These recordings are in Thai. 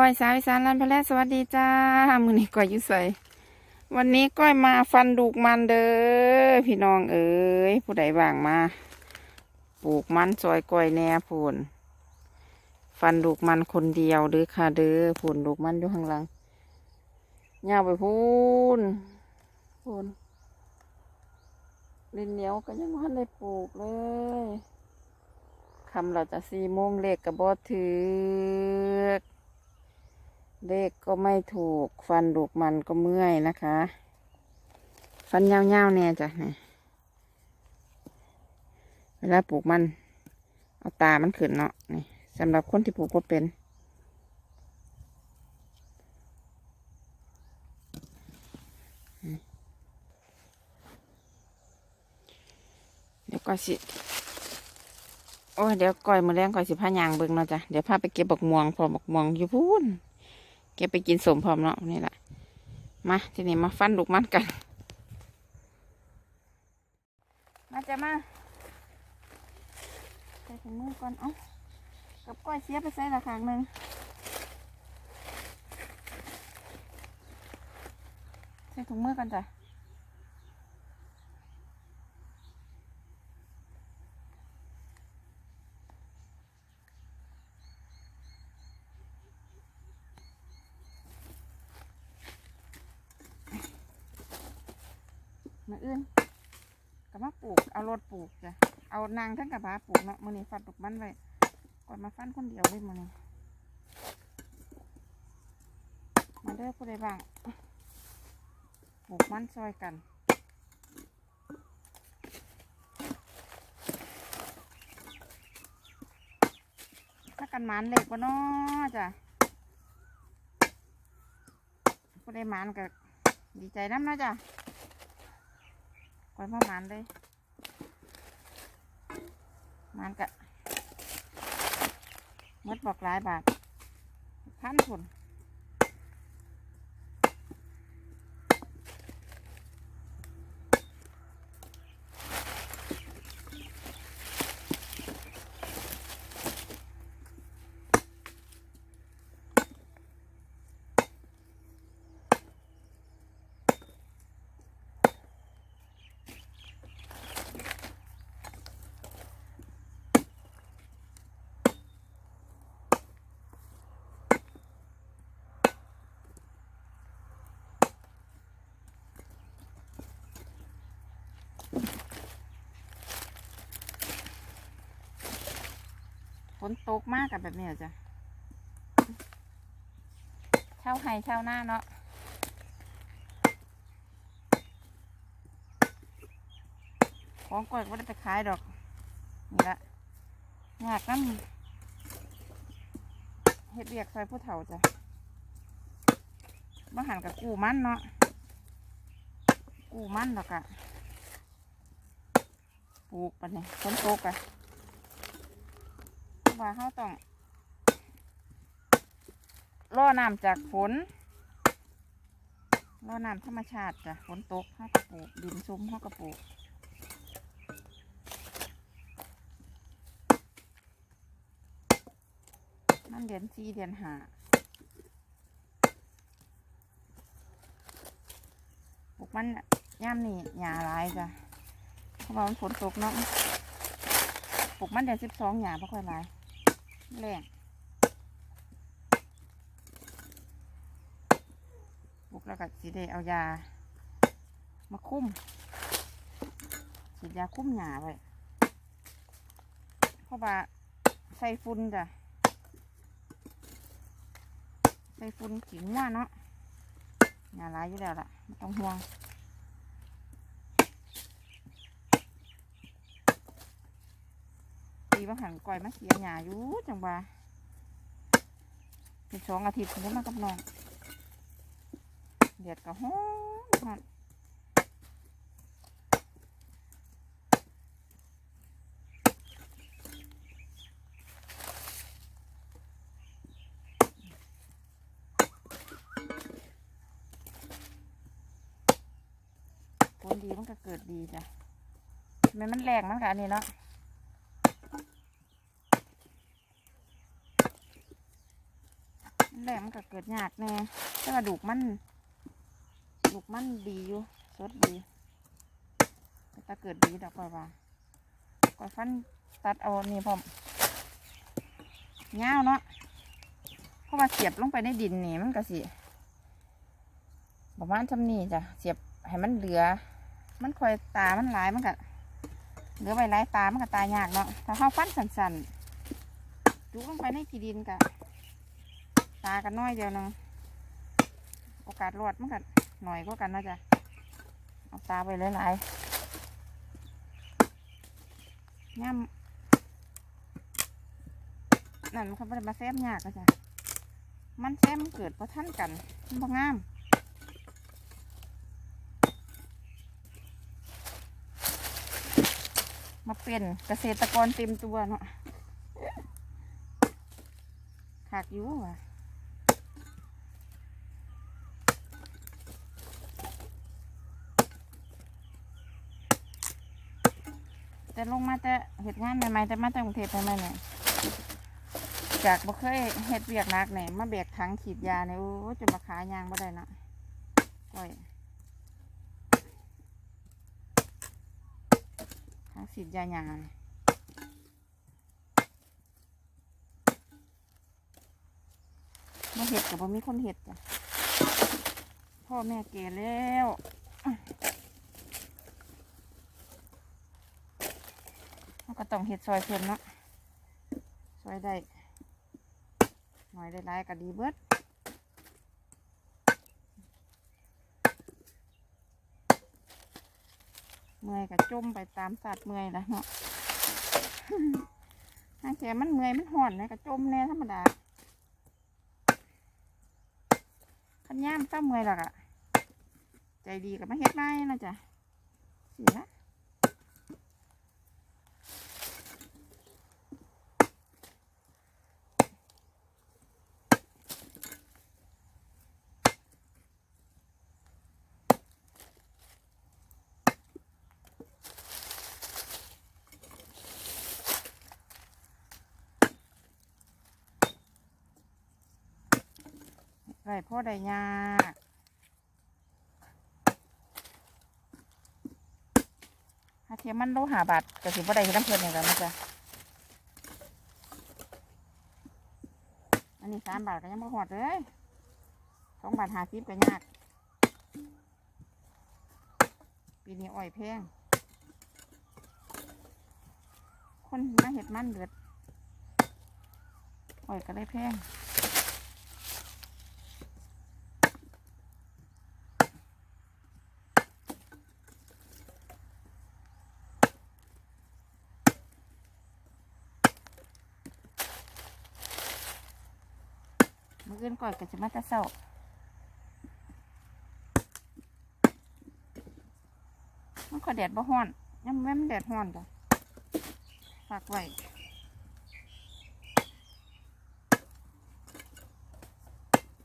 ก้อยสาวอีสานรันพะแลสวัสดีจ้ามือนี้ก้อยอยุ่ใส่วันนี้ก้อยมาฟันดูกมันเด้อพี่น้องเอ๋ยผู้ใดว่างมา ปลูกมันซอยก้อยแหน่พูนฟันดูกมันคนเดียวเด้อค่ะเด้อพูนดูกมันอยู่ข้างหลังยาวไปพูนพูนดินเหนียวก็ยังไม่ทันได้ปลูกเลยคำเราจะสี่โมงเลขกระบอถือ เลขก็ไม่ถูก ฟันดูกมันก็เมื่อยนะคะ ฟันยาวๆเนี่ยจ้ะนี่เวลาปลูกมัน เอาตามันขึ้นเนาะนี่สำหรับคนที่ปลูกก็เป็น เดี๋ยวก่อยสิโอ้ยเดี๋ยวก่อยมือแรงก่อยสิพายางเบิ่งเนาะจ้ะ เดี๋ยวพาไปเก็บบักม่วงพอบักม่วงอยู่พูน เก็บไปกินสมพร้อมเนาะนี่แหละมาทีนี้มาฟันลูกมันกัน มาจะมาใส่ถุงมือก่อนเอ้ากับก้อยเสียไปใส่ละครั้งหนึ่งใส่ถุงมือกันจ้ะ มาอื่นก็มาปลูก เอารถปลูกจ้ะ เอานางทั้งกระบะปลูกเนาะมือนี้ฟันลูกมันไว้ก่อนมาฟันคนเดียวเลยมือนี้มาเด้อผู้ใดบ้าง ปลูกมันซอยกันถ้ากันหมานเหล็กวะเนาะจ้ะผู้ใดหมานก็ดีใจน้ำนะจ้ะ คอยมามันเลยมันกะหมดบอกหลายบาทพันผล นตกมากกับแบบนี้จ้ะเช่าไห้เช่าหน้าเนาะของก่อยก็ไม่ได้ไปขายดอก นี่ละอยากน้ำเฮ็ดเรียกซอยผู้เฒ่าจ้ะมาหันกับกูมันเนาะ กูมันแล้วก็ปลูกปะเนี่ยฝนตกอะ ว่าเขาต้องรอน้ำจากฝนรอน้ำธรรมชาติจ้ะฝนตกเขาก็ปลูกดินซุ้มเขาก็ปลูกมันเดือนสี่เดือนห้าปลูกมันย่ามนี่หญ้าหลายจ้ะเพราะว่ามันฝนตกเนาะปลูกมันเดือนสิบสองหญ้าไม่ค่อยหลาย แรงปลูกแล้วก็สีได้เอายา มาคุ้มฉีดยาคุ้มหญ้าไว้เพราะว่าใส่ฝุ่นจ้ะใส่ฝุ่นขิงว่าเนาะงานร้ายอยู่แล้วล่ะไม่ต้องห่วง ปีบางหันก่อยมาเสียหยาอยู่จังว่าเป็นสองอาทิตย์ถึงได้มากับน้องเดือดก็ฮ้อนฮ้อนผลดีมันก็เกิดดีจ้ะทำไมมันแรงมันกับอันนี้เนาะ แหลมนก็เกิดยากแน่แต่ว่าดูกมันดูกมันดีอยู่สดดีแต่เกิดดีดอกก่อยว่าก่อยฟันตัดเอานี่พร้อมเงาเนาะเพราะว่าเสียบลงไปในดินนี่มันก็สิประมาณจำนี้จ้ะเสียบให้มันเหลือ มันคอยตามันหลายมันก็เหลือไว้หลายตามันก็ตายยากเนาะถ้าเขาฟันสันๆดูลงไปในที่ดินกะ ตากันน้อยเดียวนึงโอกาสรอดมันกันหน่อยก็กันนะจ๊ะเอาตาไปหลายๆย่ำนั่นมันเขาไม่ได้มาแซมยากก็จ้ะมันแซมมันเกิดเพราะท่านกันมันพองามมาเป็นเกษตรกรเต็มตัวเนาะขากอยู่ว่ะ แต่ลงมาแต่เหตุงานใหม่ๆแต่มาจากกรุงเทพใหม่ๆเนี่ยจากบ่เคยเฮ็ดเวียกนักเนี่ยมาแบกถังขีดยาเนี่ยโอ้จนมาขายางบ่ได้นะก้อยถังขีดยายางมาเห็ดกับบ่มีคนเห็ดจ้ะพ่อแม่เก่แล้ว มันก็ ต้องเห็ดซอยเพิ่นเนาะซอยได้หน่อยได้หลายก็ดีเบิดเมื่อยก็จมไปตามสัตว์เมื่อยละเนาะถ้าแกมันเมื่อยมันห่อนนะก็จมแน่ธรรมดาขันย่ามเจ้าเมื่อยหรอกอะใจดีกับมาเฮ็ดไม้นะจ๊ะสิละ ไรพ่อได้ยากถ้าเทียมมันโลหาบาทก็สิบ่ได้เฮ็ดน้ำเพลินอย่างกันนะจ๊ะอันนี้สามบาทก็ยังบ่หอดเลยสองบาทหาสิบก็ยากปีนี้อ้อยแพงคนมาเห็ดมันเดือดอ้อยก็ได้แพง ออื่นก่อนก็จะมาตะเศร้ามันก็แดดบ่ฮ้อนยังแม่มแดดฮ้อนจ้ะฝากไว้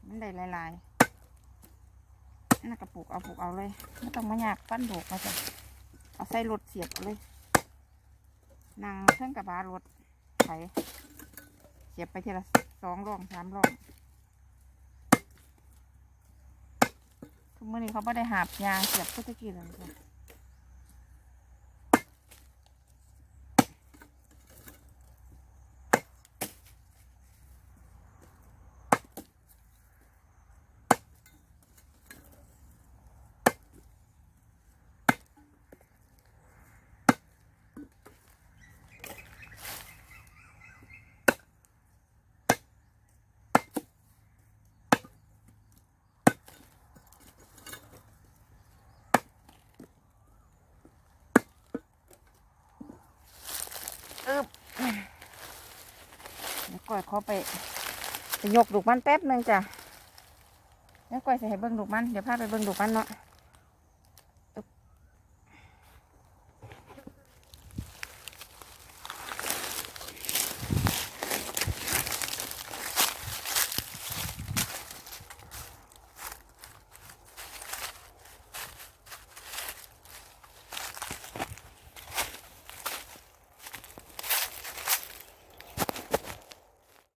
มันได้หลายๆน่ากระปุกเอาปลูกเอาเลยไม่ต้องมายากฟันโดกมาจ้ะเอาใส่รถเสียบเอาเลยนั่งเครื่องกระบะรถไถเสียบไปทีละสองร่องสามร่อง เมื่อนี้เขาไม่ได้หาบยางเสียบก็ตะกี้เลยจ้ะ อึบเดี๋ยวก้อยเขาไปไปยกดูกมันแป๊บหนึ่งจ้ะแล้วก้อยใส่ให้เบิ้งดูกมัน เดี๋ยวพาไปเบิ้งดูกมันเนาะ